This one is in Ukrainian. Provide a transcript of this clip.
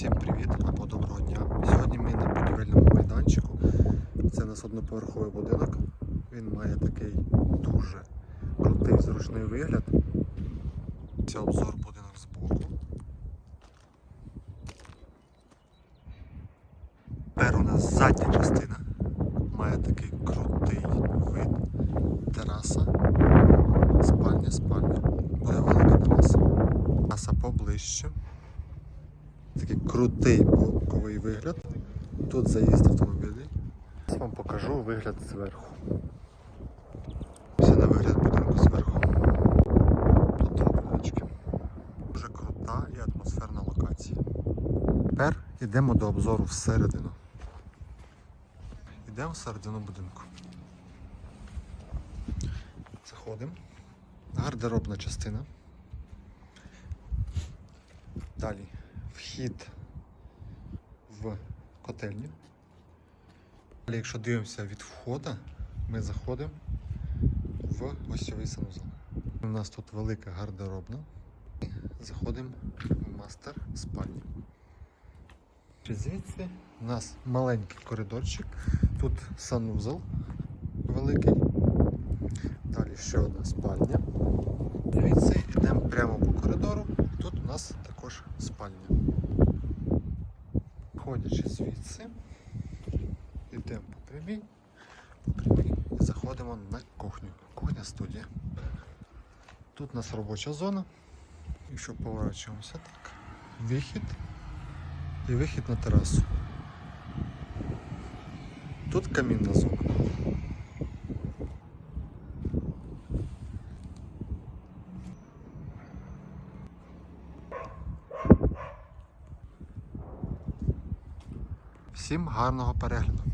Всім привіт або доброго дня. Сьогодні ми на будівельному майданчику. Це у нас одноповерховий будинок. Він має такий дуже крутий зручний вигляд. Це обзор будинок збоку. Тепер у нас задня частина має такий крутий вид. Тераса. Спальня, спальня. Буде велика тераса. Тераса поближче. Такий крутий боковий вигляд. Тут заїзд автомобілів. Зараз вам покажу вигляд зверху. Це на вигляд будинку зверху. Тут. Дуже крута і атмосферна локація. Тепер йдемо до обзору всередину. Йдемо всередину будинку. Заходимо. Гардеробна частина. Далі вхід в котельню. Далі, якщо дивимося від входу, ми заходимо в гостьовий санузел. У нас тут велика гардеробна. Заходимо в мастер спальню. Звідси у нас маленький коридорчик. Тут санузел великий. Далі ще одна спальня. Звідси йдемо прямо по коридору. Тут у нас також спальня. Ходячи звідси, йдемо по прямій, по прямій і заходимо на кухню. Кухня студія. Тут у нас робоча зона. Якщо поворачуємося так, вихід і вихід на терасу. Тут камінна зона. Всім гарного перегляду!